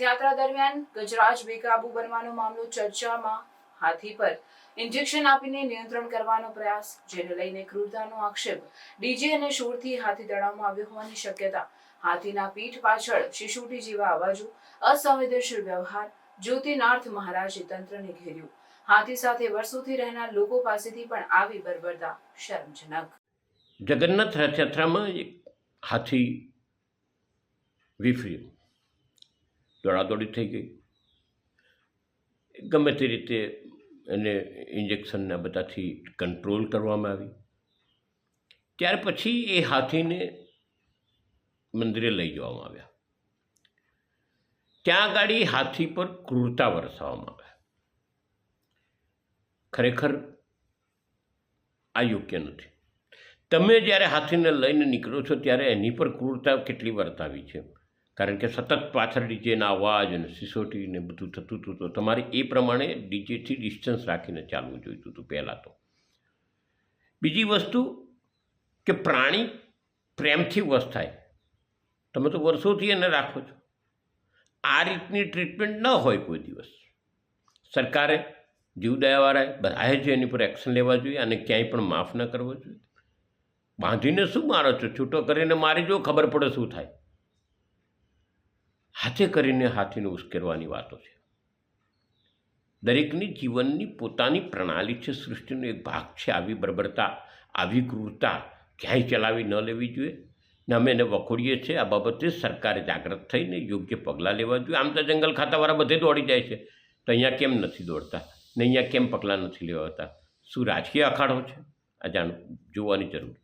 રથયાત્રા દરમિયાન ગજરાજ, બેકાબુ બનવાનો મામલો ચર્ચામાં હાથી પર. ઇન્જેક્શન આપીને નિયંત્રણ કરવાનો પ્રયાસ, જેને લઈને ક્રૂરતાનો આક્ષેપ. ડીજે અને શોરથી હાથી તળાવમાં આવ્યો હોવાની શક્યતા. હાથીના પીઠ પાછળ શિશુટી જેવા અવાજો, અસંવેદનશીલ વ્યવહાર, જ્યોતિનાર્થ મહારાજે તંત્રને ઘેર્યું. હાથી સાથે વર્ષોથી રહેનાર લોકો પાસેથી પણ આવી બર્બરતા શરમજનક. જગન્નાથ રથયાત્રામાં એક હાથી વિફર્યું. દોડાદોડી થઈ ગઈ. ગમે તે રીતે એને ઇન્જેક્શનના બધાથી કંટ્રોલ કરવામાં આવી. ત્યાર પછી એ હાથીને મંદિરે લઈ જવામાં આવ્યા. ત્યાં આગળ હાથી પર ક્રૂરતા વરસાવવામાં આવ્યા. ખરેખર આ યોગ્ય નથી. તમે જ્યારે હાથીને લઈને નીકળો છો ત્યારે એની પર ક્રૂરતા કેટલી વર્તાવી છે? કારણ કે સતત પાછળ ડીજેના અવાજ અને સિસોટી ને બધું થતું હતું, તો તમારે એ પ્રમાણે ડીજેથી ડિસ્ટન્સ રાખીને ચાલવું જોઈતું હતું પહેલાં તો. બીજી વસ્તુ કે પ્રાણી પ્રેમથી વશ થાય. તમે તો વર્ષોથી એને રાખો છો. આ રીતની ટ્રીટમેન્ટ ન હોય કોઈ દિવસ. સરકારે જીવદયાવાળાએ બધાએ જ એની પર એક્શન લેવા જોઈએ અને ક્યાંય પણ માફ ન કરવો જોઈએ. બાંધીને શું મારો છો? છૂટો કરીને મારી જો, ખબર પડે શું થાય. હાથે કરીને હાથીને ઉશ્કેરવાની વાતો છે. દરેકની જીવનની પોતાની પ્રણાલી છે, સૃષ્ટિનો એક ભાગ છે. આવી બર્બરતા, આવી ક્રૂરતા ક્યાંય ચલાવી ન લેવી જોઈએ. ને અમે એને વખોડીએ છીએ. આ બાબતે સરકારે જાગૃત થઈને યોગ્ય પગલાં લેવા જોઈએ. આમ તો જંગલ ખાતાવાળા બધે દોડી જાય છે. તો અહીંયા કેમ નથી દોડતા? ને અહીંયા કેમ પગલાં નથી લેવાતા? શું રાજકીય અખાડો છે? આ જાણ જોવાની જરૂર